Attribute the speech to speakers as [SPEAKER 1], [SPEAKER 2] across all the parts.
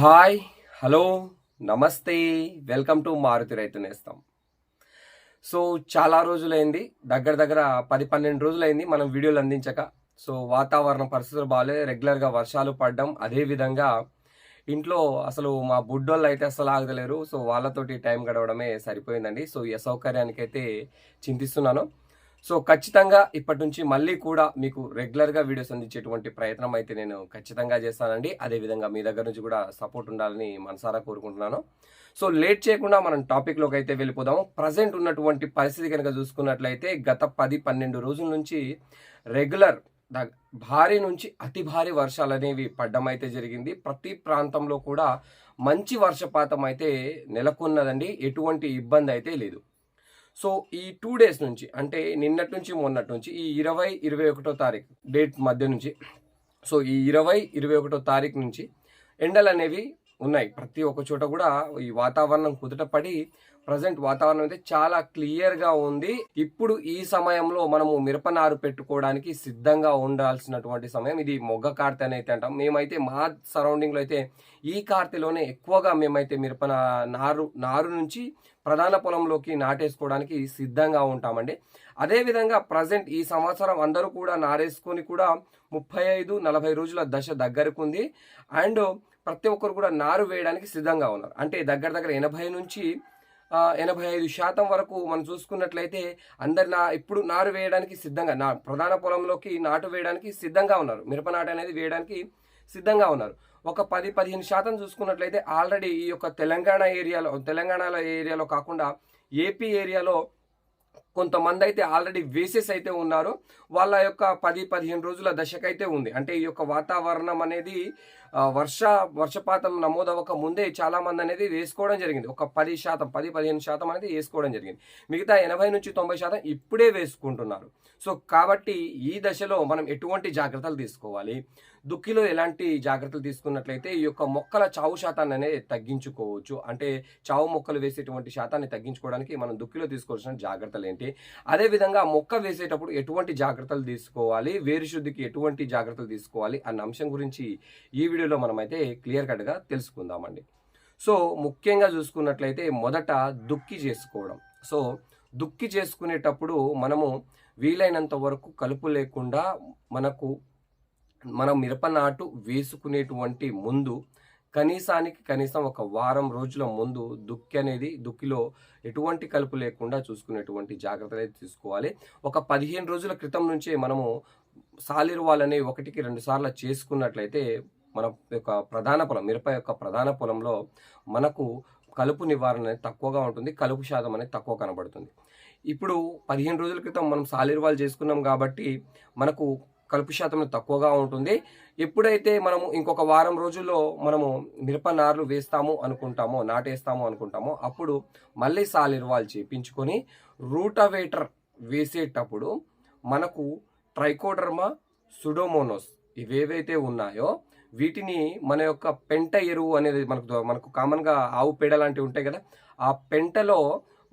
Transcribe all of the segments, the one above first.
[SPEAKER 1] Hi hello నమస్తే welcome to Maruti రైతు నేస్తాం. So చాలా రోజులైంది దగ్గర దగ్గర పది పన్నెండు రోజులైంది మనం వీడియోలు అందించక. సో వాతావరణ పరిస్థితులు బాగాలే రెగ్యులర్గా వర్షాలు పడడం అదే విధంగా ఇంట్లో అసలు మా బుడ్డోళ్ళు అయితే అసలు ఆగలేరు. సో వాళ్ళతోటి టైం గడవడమే సరిపోయిందండి. సో ఈ అసౌకర్యానికైతే చింతిస్తున్నాను. సో ఖచ్చితంగా ఇప్పటి నుంచి మళ్ళీ కూడా మీకు రెగ్యులర్గా వీడియోస్ అందించేటువంటి ప్రయత్నం అయితే నేను ఖచ్చితంగా చేస్తానండి. అదేవిధంగా మీ దగ్గర నుంచి కూడా సపోర్ట్ ఉండాలని మనసారా కోరుకుంటున్నాను. సో లేట్ చేయకుండా మనం టాపిక్లోకి అయితే వెళ్ళిపోదాము. ప్రజెంట్ ఉన్నటువంటి పరిస్థితి కనుక చూసుకున్నట్లయితే గత పది పన్నెండు రోజుల నుంచి రెగ్యులర్ భారీ నుంచి అతి భారీ వర్షాలు అనేవి పడ్డం అయితే జరిగింది. ప్రతి ప్రాంతంలో కూడా మంచి వర్షపాతం అయితే నెలకొన్నదండి. ఎటువంటి ఇబ్బంది అయితే లేదు. సో ఈ టూ డేస్ నుంచి అంటే నిన్నటి నుంచి మొన్నటి నుంచి ఈ ఇరవై ఇరవై ఒకటో తారీఖు డేట్ మధ్య నుంచి సో ఈ ఇరవై ఇరవై ఒకటో తారీఖు నుంచి ఎండలు అనేవి ఉన్నాయి. ప్రతి ఒక్క చోట కూడా ఈ వాతావరణం కుదుట పడి ప్రజెంట్ వాతావరణం అయితే చాలా క్లియర్గా ఉంది. ఇప్పుడు ఈ సమయంలో మనము మిరపనారు పెట్టుకోవడానికి సిద్ధంగా ఉండాల్సినటువంటి సమయం ఇది మొగ్గ కార్తె అని అయితే అంటాం. మేమైతే మా సరౌండింగ్లో అయితే ఈ కార్తెలోనే ఎక్కువగా మేమైతే మిరప నారు నారు నుంచి ప్రధాన పొలంలోకి నాటేసుకోవడానికి సిద్ధంగా ఉంటామండి. అదేవిధంగా ప్రజెంట్ ఈ సంవత్సరం అందరూ కూడా నారేసుకొని కూడా ముప్పై ఐదు నలభై రోజుల దశ దగ్గరకు ఉంది అండ్ ప్రతి ఒక్కరు కూడా నారు వేయడానికి సిద్ధంగా ఉన్నారు. అంటే దగ్గర దగ్గర ఎనభై నుంచి ఎనభై ఐదు శాతం వరకు మనం చూసుకున్నట్లయితే అందరు నా ఇప్పుడు నారు వేయడానికి సిద్ధంగా నా ప్రధాన పొలంలోకి నాటు వేయడానికి సిద్ధంగా ఉన్నారు. మిరప నాటు అనేది వేయడానికి సిద్ధంగా ఉన్నారు. ఒక పది పదిహేను శాతం చూసుకున్నట్లయితే ఆల్రెడీ ఈ యొక్క తెలంగాణ ఏరియాలో తెలంగాణలో ఏరియాలో కాకుండా ఏపీ ఏరియాలో కొంతమంది అయితే ఆల్రెడీ వేసెస్ అయితే ఉన్నారు. వాళ్ళ యొక్క పది పదిహేను రోజుల దశకైతే ఉంది. అంటే ఈ యొక్క వాతావరణం అనేది వర్ష వర్షపాతం నమోదవ్వక ముందే చాలా మంది అనేది వేసుకోవడం జరిగింది. ఒక పది శాతం పది పదిహేను శాతం అనేది వేసుకోవడం జరిగింది. మిగతా ఎనభై నుంచి తొంభై శాతం ఇప్పుడే వేసుకుంటున్నారు. సో కాబట్టి ఈ దశలో మనం ఎటువంటి జాగ్రత్తలు తీసుకోవాలి? దుక్కిలో ఎలాంటి జాగ్రత్తలు తీసుకున్నట్లయితే ఈ యొక్క మొక్కల చావు శాతాన్ని అనేది తగ్గించుకోవచ్చు. అంటే చావు మొక్కలు వేసేటువంటి శాతాన్ని తగ్గించుకోవడానికి మనం దుక్కిలో తీసుకోవాల్సిన జాగ్రత్తలు ఏంటి? అదేవిధంగా మొక్క వేసేటప్పుడు ఎటువంటి జాగ్రత్తలు తీసుకోవాలి? వేరు శుద్ధికి ఎటువంటి జాగ్రత్తలు తీసుకోవాలి? అన్న అంశం గురించి ఈ వీడియోలో మనం అయితే క్లియర్ కట్గా తెలుసుకుందామండి. సో ముఖ్యంగా చూసుకున్నట్లయితే మొదట దుక్కి చేసుకోవడం. సో దుక్కి చేసుకునేటప్పుడు మనము వీలైనంత వరకు కలుపు లేకుండా మనకు మనం మిరప నాటు వేసుకునేటువంటి ముందు కనీసానికి కనీసం ఒక వారం రోజుల ముందు దుక్కి అనేది దుక్కిలో ఎటువంటి కలుపు లేకుండా చూసుకునేటువంటి జాగ్రత్తలు అయితే తీసుకోవాలి. ఒక పదిహేను రోజుల క్రితం నుంచే మనము సాలిరువాలని ఒకటికి రెండు సార్లు చేసుకున్నట్లయితే మన యొక్క ప్రధాన పొలం మిరప యొక్క ప్రధాన పొలంలో మనకు కలుపు నివారణ అనేది తక్కువగా ఉంటుంది కలుపు శాతం అనేది తక్కువ కనబడుతుంది. ఇప్పుడు పదిహేను రోజుల క్రితం మనం సాలిరువాలు చేసుకున్నాం కాబట్టి మనకు కలుపు శాతం తక్కువగా ఉంటుంది. ఎప్పుడైతే మనము ఇంకొక వారం రోజుల్లో మనము మిరప నార్లు వేస్తాము అనుకుంటామో నాటేస్తాము అనుకుంటామో. అప్పుడు మళ్ళీ సాలిర్వాల్ చేపించుకొని రూటవేటర్ వేసేటప్పుడు మనకు ట్రైకోడర్మా సుడోమోనోస్ ఇవేవైతే ఉన్నాయో వీటిని మన యొక్క పెంట ఎరువు అనేది మనకు మనకు కామన్గా ఆవు పేడ లాంటివి ఉంటాయి కదా ఆ పెంటలో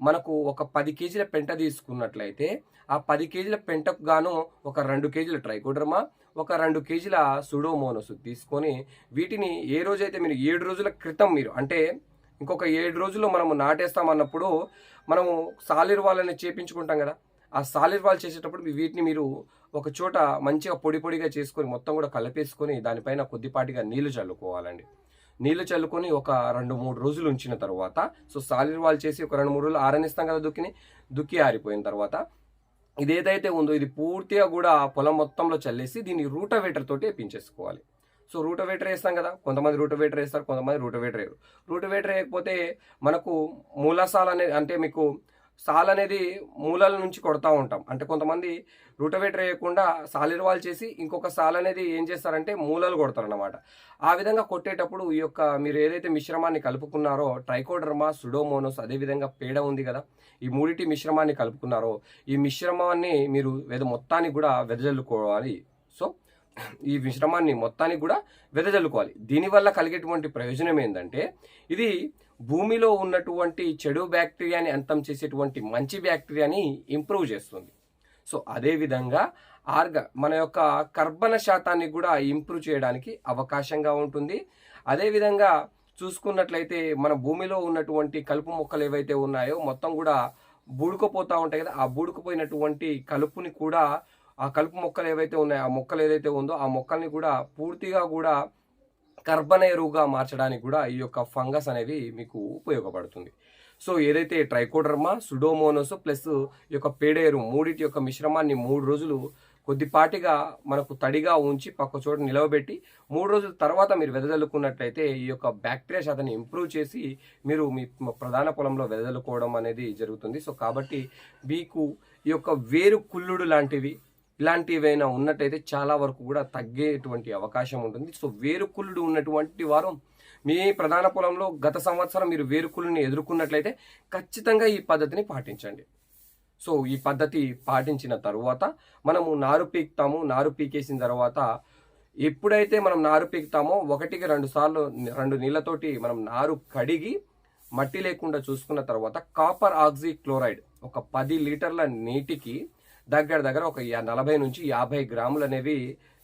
[SPEAKER 1] మనకు ఒక పది కేజీల పెంట తీసుకున్నట్లయితే ఆ పది కేజీల పెంటకు గాను ఒక రెండు కేజీల ట్రైకోడర్మా ఒక రెండు కేజీల సుడోమోనస్ తీసుకొని వీటిని ఏ రోజైతే మీరు ఏడు రోజుల క్రితం మీరు అంటే ఇంకొక ఏడు రోజుల్లో మనము నాటేస్తామన్నప్పుడు మనము సాలిర్ వాళ్ళని చేపించుకుంటాం కదా. ఆ సాలిర్వాల్ చేసేటప్పుడు మీ వీటిని మీరు ఒక చోట మంచిగా పొడి పొడిగా చేసుకొని మొత్తం కూడా కలిపేసుకొని దానిపైన కొద్దిపాటిగా నీళ్ళు చల్లుకోవాలండి. నీళ్ళు చల్లుకొని ఒక రెండు మూడు రోజులు ఉంచిన తర్వాత సో సాలిర్వాల్ చేసి ఒక రెండు మూడు రోజులు ఆరనిస్తాం కదా దుక్కిని దుక్కి ఆరిపోయిన తర్వాత ఇది ఏదైతే ఉందో ఇది పూర్తిగా కూడా పొలం మొత్తంలో చల్లేసి దీన్ని రూటవేటర్ తోటి వేపించేసుకోవాలి. సో రూటవేటర్ వేస్తాం కదా కొంతమంది రూటవేటర్ వేస్తారు కొంతమంది రూటవేటర్ వేయరు. రూటవేటర్ వేయకపోతే మనకు మూలసాలు అనేది అంటే మీకు సాల్ అనేది మూలాల నుంచి కొడతా ఉంటాం. అంటే కొంతమంది రూటవేటర్ వేయకుండా సాలిర్వాల్ చేసి ఇంకొక సాల్ అనేది ఏం చేస్తారంటే మూలలు కొడతారు అన్నమాట ఆ విధంగా కొట్టేటప్పుడు ఈ యొక్క మీరు ఏదైతే మిశ్రమాన్ని కలుపుకున్నారో ట్రైకోడర్మా సుడోమోనోస్ అదేవిధంగా పేడ ఉంది కదా ఈ మూడిటి మిశ్రమాన్ని కలుపుకున్నారో ఈ మిశ్రమాన్ని మీరు వేద మొత్తానికి కూడా వెదజల్లుకోవాలి. సో ఈ మిశ్రమాన్ని మొత్తానికి కూడా వెదజల్లుకోవాలి. దీనివల్ల కలిగేటువంటి ప్రయోజనం ఏంటంటే ఇది భూమిలో ఉన్నటువంటి చెడు బ్యాక్టీరియాని అంతం చేసేటువంటి మంచి బ్యాక్టీరియాని ఇంప్రూవ్ చేస్తుంది. సో అదేవిధంగా ఆర్గ మన యొక్క కర్బన శాతాన్ని కూడా ఇంప్రూవ్ చేయడానికి అవకాశంగా ఉంటుంది. అదేవిధంగా చూసుకున్నట్లయితే మన భూమిలో ఉన్నటువంటి కలుపు మొక్కలు ఏవైతే ఉన్నాయో మొత్తం కూడా బూడుకుపోతూ ఉంటాయి కదా ఆ బూడుకుపోయినటువంటి కలుపుని కూడా ఆ కలుపు మొక్కలు ఏవైతే ఉన్నాయో ఆ మొక్కలు ఏదైతే ఉందో ఆ మొక్కల్ని కూడా పూర్తిగా కూడా కర్బన ఎరువుగా మార్చడానికి కూడా ఈ యొక్క ఫంగస్ అనేది మీకు ఉపయోగపడుతుంది. సో ఏదైతే ట్రైకోడర్మా సుడోమోనోస్ ప్లస్ ఈ యొక్క పేడేరు మూడిటి యొక్క మిశ్రమాన్ని మూడు రోజులు కొద్దిపాటిగా మనకు తడిగా ఉంచి పక్క చోట నిలవబెట్టి మూడు రోజుల తర్వాత మీరు వెదజల్లుకున్నట్లయితే ఈ యొక్క బ్యాక్టీరియా శాతాన్ని ఇంప్రూవ్ చేసి మీరు మీ ప్రధాన పొలంలో వెదజల్లుకోవడం అనేది జరుగుతుంది. సో కాబట్టి మీకు ఈ యొక్క వేరు కుళ్ళుడు లాంటివి ఇలాంటివైనా ఉన్నట్టయితే చాలా వరకు కూడా తగ్గేటువంటి అవకాశం ఉంటుంది. సో వేరుకులుడు ఉన్నటువంటి వారు మీ ప్రధాన పొలంలో గత సంవత్సరం మీరు వేరుకులుని ఎదుర్కొన్నట్లయితే ఖచ్చితంగా ఈ పద్ధతిని పాటించండి. సో ఈ పద్ధతి పాటించిన తరువాత మనము నారు పీక్తాము. నారు పీకేసిన తర్వాత ఎప్పుడైతే మనం నారు పీకుతామో ఒకటికి రెండు సార్లు రెండు నీళ్ళతోటి మనం నారు కడిగి మట్టి లేకుండా చూసుకున్న తర్వాత కాపర్ ఆక్సీ క్లోరైడ్ ఒక పది లీటర్ల నీటికి దగ్గర దగ్గర ఒక నలభై నుంచి యాభై గ్రాములు అనేవి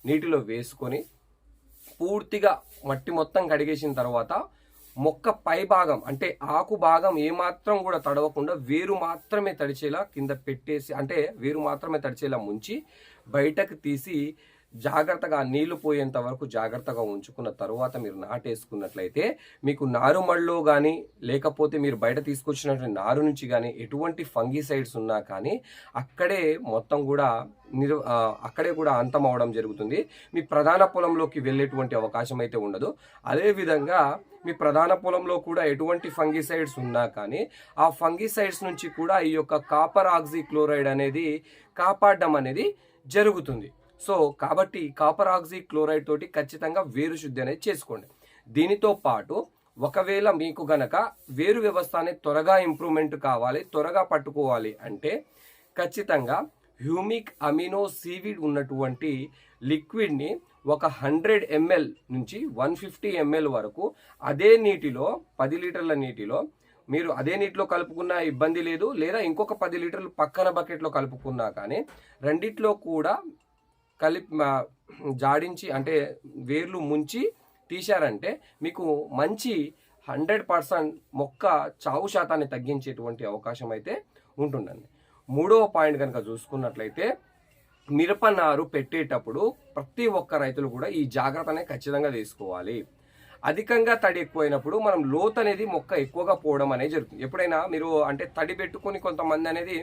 [SPEAKER 1] నీటిలో వేసుకొని పూర్తిగా మట్టి మొత్తం కడిగేసిన తర్వాత మొక్క పై భాగం అంటే ఆకు భాగం ఏమాత్రం కూడా తడవకుండా వేరు మాత్రమే తడిచేలా కింద పెట్టేసి అంటే వేరు మాత్రమే తడిచేలా ముంచి బయటకు తీసి జాగ్రత్తగా నీళ్ళు పోయేంత వరకు జాగ్రత్తగా ఉంచుకున్న తర్వాత మీరు నాటేసుకున్నట్లయితే మీకు నారుమడిలో కానీ లేకపోతే మీరు బయట తీసుకొచ్చినటువంటి నారు నుంచి కానీ ఎటువంటి ఫంగిసైడ్స్ ఉన్నా కానీ అక్కడే మొత్తం కూడా నిరు అక్కడే కూడా అంతం అవడం జరుగుతుంది. మీ ప్రధాన పొలంలోకి వెళ్ళేటువంటి అవకాశం అయితే ఉండదు. అదేవిధంగా మీ ప్రధాన పొలంలో కూడా ఎటువంటి ఫంగిసైడ్స్ ఉన్నా కానీ ఆ ఫంగిసైడ్స్ నుంచి కూడా ఈ యొక్క కాపర్ ఆక్సీ క్లోరైడ్ అనేది కాపాడడం అనేది జరుగుతుంది. సో కాబట్టి కాపర్ ఆక్సీ క్లోరైడ్ తోటి ఖచ్చితంగా వేరు శుద్ధి అనేది చేసుకోండి. దీనితో పాటు ఒకవేళ మీకు గనక వేరు వ్యవస్థ అనేది త్వరగా ఇంప్రూవ్మెంట్ కావాలి త్వరగా పట్టుకోవాలి అంటే ఖచ్చితంగా హ్యూమిక్ అమినో సీవిడ్ ఉన్నటువంటి లిక్విడ్ని ఒక హండ్రెడ్ ఎంఎల్ నుంచి వన్ ఫిఫ్టీ ఎంఎల్ వరకు అదే నీటిలో పది లీటర్ల నీటిలో మీరు అదే నీటిలో కలుపుకున్నా ఇబ్బంది లేదు. లేదా ఇంకొక పది లీటర్లు పక్కన బకెట్లో కలుపుకున్నా కానీ రెండిట్లో కూడా కలిపి జాడించి అంటే వేర్లు ముంచి తీశారంటే మీకు మంచి హండ్రెడ్ పర్సెంట్ మొక్క చావు శాతాన్ని తగ్గించేటువంటి అవకాశం అయితే ఉంటుందండి. మూడవ పాయింట్ కనుక చూసుకున్నట్లయితే మిరప నారు పెట్టేటప్పుడు ప్రతి ఒక్క రైతులు కూడా ఈ జాగ్రత్తనే ఖచ్చితంగా తీసుకోవాలి. అధికంగా తడి ఎక్కువైనప్పుడు మనం లోతు అనేది మొక్క ఎక్కువగా పోవడం అనేది జరుగుతుంది. ఎప్పుడైనా మీరు అంటే తడి పెట్టుకొని కొంతమంది అనేది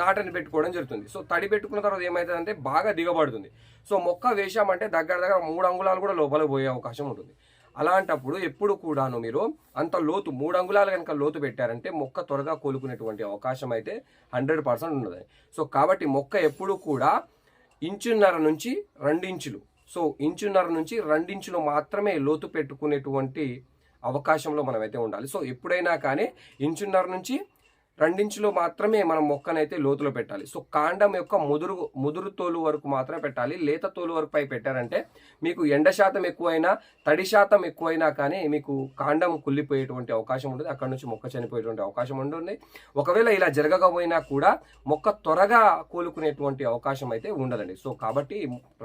[SPEAKER 1] నాటని పెట్టుకోవడం జరుగుతుంది. సో తడి పెట్టుకున్న తర్వాత ఏమవుతుందంటే బాగా దిగబడుతుంది. సో మొక్క వేశామంటే దగ్గర దగ్గర మూడు అంగుళాలు కూడా లోపల పోయే అవకాశం ఉంటుంది. అలాంటప్పుడు ఎప్పుడు కూడాను మీరు అంత లోతు మూడు అంగుళాలు కనుక లోతు పెట్టారంటే మొక్క త్వరగా కోలుకునేటువంటి అవకాశం అయితే హండ్రెడ్ పర్సెంట్ ఉన్నది. సో కాబట్టి మొక్క ఎప్పుడు కూడా ఇంచున్నర నుంచి రెండించులు. సో ఇంచున్నర నుంచి రెండించులు మాత్రమే లోతు పెట్టుకునేటువంటి అవకాశంలో మనమైతే ఉండాలి. సో ఎప్పుడైనా కానీ ఇంచున్నర నుంచి రెండించులో మాత్రమే మనం మొక్కనైతే లోతులో పెట్టాలి. సో కాండం యొక్క ముదురు ముదురు తోలు వరకు మాత్రమే పెట్టాలి. లేత తోలు వరకు పై పెట్టారంటే మీకు ఎండ శాతం ఎక్కువైనా తడి శాతం ఎక్కువైనా కానీ మీకు కాండం కుళ్ళిపోయేటువంటి అవకాశం ఉంటుంది. అక్కడ నుంచి మొక్క చనిపోయేటువంటి అవకాశం ఉంటుంది. ఒకవేళ ఇలా జరగకపోయినా కూడా మొక్క త్వరగా కోలుకునేటువంటి అవకాశం అయితే ఉండదండి. సో కాబట్టి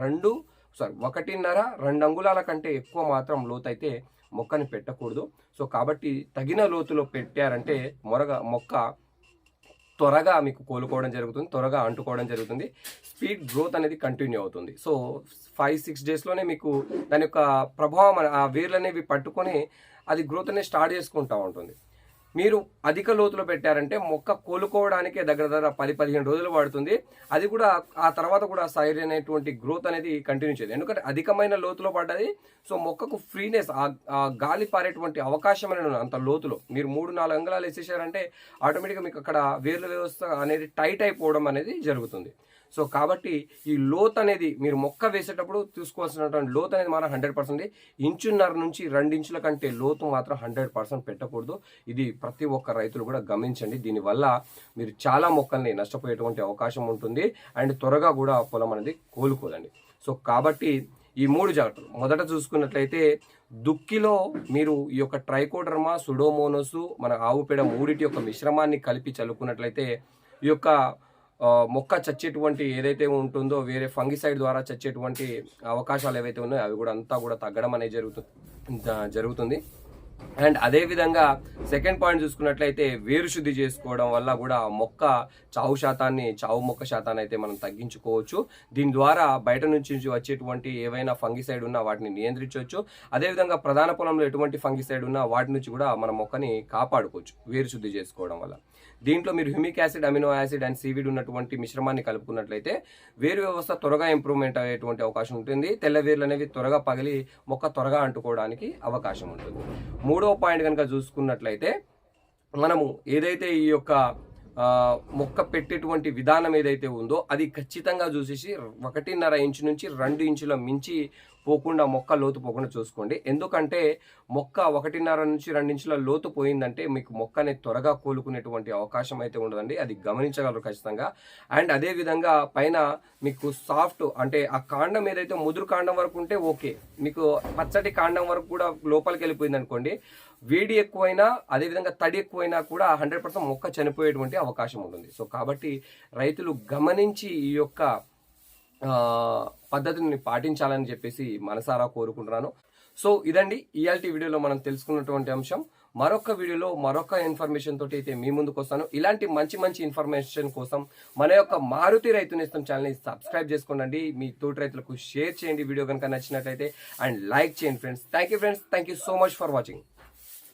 [SPEAKER 1] రెండు సారీ ఒకటిన్నర రెండు అంగుళాల కంటే ఎక్కువ మాత్రం లోతైతే మొక్కని పెట్టకూడదు. సో కాబట్టి తగిన లోతులో పెట్టారంటే మొరగ మొక్క త్వరగా మీకు కోలుకోవడం జరుగుతుంది త్వరగా అంటుకోవడం జరుగుతుంది. స్పీడ్ గ్రోత్ అనేది కంటిన్యూ అవుతుంది. సో ఫైవ్ సిక్స్ డేస్లోనే మీకు దాని యొక్క ప్రభావం ఆ వేర్లు అనేవి పట్టుకొని అది గ్రోత్ అనేది స్టార్ట్ చేసుకుంటూ ఉంటుంది. మీరు అధిక లోతులో పెట్టారంటే మొక్క కోలుకోవడానికే దగ్గర దగ్గర పది పదిహేను రోజులు పడుతుంది అది కూడా ఆ తర్వాత కూడా సైర్ అనేటువంటి గ్రోత్ అనేది కంటిన్యూ చేయదు ఎందుకంటే అధికమైన లోతులో పడ్డది. సో మొక్కకు ఫ్రీనెస్ ఆ గాలి పారేటువంటి అవకాశం అనేది అంత లోతులో. మీరు మూడు నాలుగు అంగుళాలు వేసేసారంటే ఆటోమేటిక్గా మీకు అక్కడ వేర్ల వ్యవస్థ అనేది టైట్ అయిపోవడం అనేది జరుగుతుంది. సో కాబట్టి ఈ లోత్ అనేది మీరు మొక్క వేసేటప్పుడు చూసుకోవాల్సినటువంటి లోత్ అనేది మాత్రం హండ్రెడ్ పర్సెంట్ ఇంచున్నర నుంచి రెండు ఇంచుల కంటే లోతు మాత్రం హండ్రెడ్ పర్సెంట్ పెట్టకూడదు. ఇది ప్రతి ఒక్క రైతులు కూడా గమనించండి. దీనివల్ల మీరు చాలా మొక్కల్ని నష్టపోయేటువంటి అవకాశం ఉంటుంది. అండ్ త్వరగా కూడా పొలం అనేది కోలుకోదండి. సో కాబట్టి ఈ మూడు జాగ్రత్తలు. మొదట చూసుకున్నట్లయితే దుక్కిలో మీరు ఈ యొక్క ట్రైకోడర్మా సుడోమోనోస్ మన ఆవు పేడ మూడిటి యొక్క మిశ్రమాన్ని కలిపి చల్లుకున్నట్లయితే ఈ యొక్క మొక్క చచ్చేటువంటి ఏదైతే ఉంటుందో వేరే ఫంగిసైడ్ ద్వారా చచ్చేటువంటి అవకాశాలు ఏవైతే ఉన్నాయో అవి కూడా అంతా కూడా తగ్గడం అనేది జరుగుతుంది జరుగుతుంది. అండ్ అదేవిధంగా సెకండ్ పాయింట్ చూసుకున్నట్లయితే వేరు శుద్ధి చేసుకోవడం వల్ల కూడా మొక్క చావు శాతాన్ని చావు మొక్క శాతాన్ని అయితే మనం తగ్గించుకోవచ్చు. దీని ద్వారా బయట నుంచి వచ్చేటువంటి ఏవైనా ఫంగిసైడ్ ఉన్నా వాటిని నియంత్రించవచ్చు. అదేవిధంగా ప్రధాన పొలంలో ఎటువంటి ఫంగిసైడ్ ఉన్నా వాటి నుంచి కూడా మన మొక్కని కాపాడుకోవచ్చు వేరు శుద్ధి చేసుకోవడం వల్ల. దీంట్లో మీరు humic acid amino acid and seaweed ఉన్నటువంటి మిశ్రమాన్ని కలుపుకున్నట్లయితే వేరు వ్యవస్థ త్వరగా ఇంప్రూవ్మెంట్ అయ్యేటువంటి అవకాశం ఉంటుంది. తెల్లవేర్లు అనేవి త్వరగా పగిలి మొక్క త్వరగా అంటుకోవడానికి అవకాశం ఉంటుంది. మూడవ పాయింట్ కనుక చూసుకున్నట్లయితే మనము ఏదైతే ఈ యొక్క మొక్క పెట్టేటువంటి విధానం ఏదైతే ఉందో అది ఖచ్చితంగా చూసేసి ఒకటిన్నర ఇంచు నుంచి రెండు ఇంచుల మించి పోకుండా మొక్క లోతు పోకుండా చూసుకోండి. ఎందుకంటే మొక్క ఒకటిన్నర నుంచి రెండించుల లోతు పోయిందంటే మీకు మొక్క అనేది త్వరగా కోలుకునేటువంటి అవకాశం అయితే ఉండదండి. అది గమనించగలరు ఖచ్చితంగా. అండ్ అదే విధంగా పైన మీకు సాఫ్ట్ అంటే ఆ కాండం ఏదైతే ముదురు కాండం వరకు ఉంటే ఓకే. మీకు పచ్చటి కాండం వరకు కూడా లోపలికి వెళ్ళిపోయింది అనుకోండి వేడి ఎక్కువైనా అదేవిధంగా తడి ఎక్కువైనా కూడా హండ్రెడ్ పర్సెంట్ మొక్క చనిపోయేటువంటి అవకాశం ఉంటుంది. సో కాబట్టి రైతులు గమనించి ఈ యొక్క పద్ధతిని పాటించాలని చెప్పేసి మనసారా కోరుకుంటున్నాను. సో ఇదండి ఇయాల్టి వీడియోలో మనం తెలుసుకున్నటువంటి అంశం. మరొక వీడియోలో మరొక ఇన్ఫర్మేషన్ తోటి అయితే మీ ముందుకు వస్తాను. ఇలాంటి మంచి మంచి ఇన్ఫర్మేషన్ కోసం మన యొక్క మారుతి రైతు నేస్తం ఛానల్ని సబ్స్క్రైబ్ చేసుకోండి మీ తోటి రైతులకు షేర్ చేయండి వీడియో కనుక నచ్చినట్లయితే. అండ్ లైక్ చేయండి friends. Thank you friends. Thank you so much for watching.